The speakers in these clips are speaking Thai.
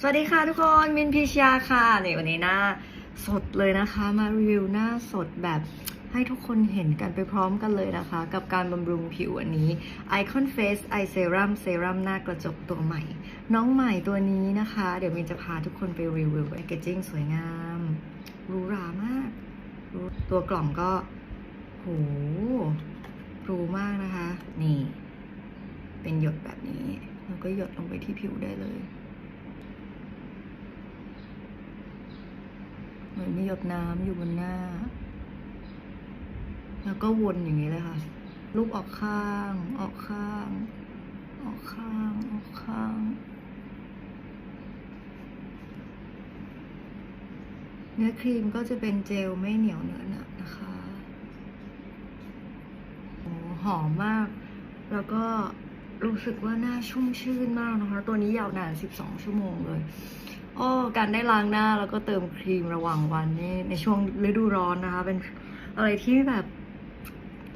สวัสดีค่ะทุกคนมินพิชยาค่ะในวันนี้หน้าสดเลยนะคะ มารีวิวหน้าสดแบบให้ทุกคนเห็นกันไปพร้อมกันเลยนะคะ กับการบำรุงผิวอันนี้ Icon Face Eye Serum เซรั่มหน้ากระจกตัวใหม่ น้องใหม่ตัวนี้นะคะ เดี๋ยวมินจะพาทุกคนไปรีวิวแพคเกจิ้งสวยงามหรูหรามาก ตัวกล่องก็โหหรูมากนะคะ นี่ เป็นหยดแบบนี้แล้วก็หยดลงไปที่ผิวได้เลย เหมือนมีหยดน้ำอยู่บนหน้า แล้วก็วนอย่างนี้เลยค่ะ ลูกออกข้าง ออกข้าง ออกข้าง ออกข้าง เนื้อครีมก็จะเป็นเจลไม่เหนียวเนื้อะหนะนะคะโอ้หอมมาก แล้วก็รู้สึกว่าหน้าชุ่มชื่นมากนะคะ ตัวนี้ยาวนาน 12 ชั่วโมงเลย โอ้การได้ล้างหน้าแล้วก็เติมครีมระหว่างวันนี่ในช่วงฤดูร้อนนะคะ เป็นอะไรที่แบบ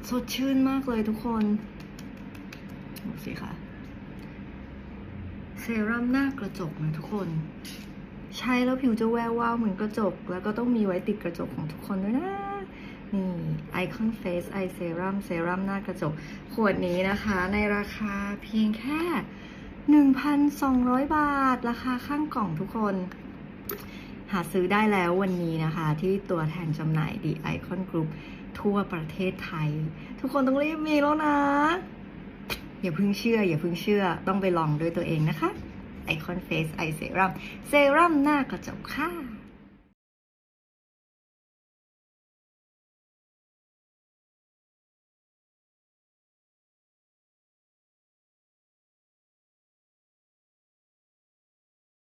สดชื่นมากเลยทุกคนดูสิคะเซรั่มหน้ากระจกนะทุกคน ใช้แล้วผิวจะแวววาวเหมือนกระจก แล้วก็ต้องมีไว้ติดกระจกของทุกคนด้วยนะ นี่ Icon Face Eye Serum เซรั่มหน้ากระจก ขวดนี้นะคะ ในราคาเพียงแค่ 1,200 บาท ราคาข้างกล่องทุกคน หาซื้อได้แล้ววันนี้นะคะ ที่ตัวแทนจำหน่าย The Icon Group ทั่วประเทศไทย ทุกคนต้องรีบมีแล้วนะ อย่าเพิ่งเชื่อ อย่าเพิ่งเชื่อต้องไปลองด้วยตัวเองนะคะ Icon Face Eye Serum เซรั่มหน้ากระจกค่ะ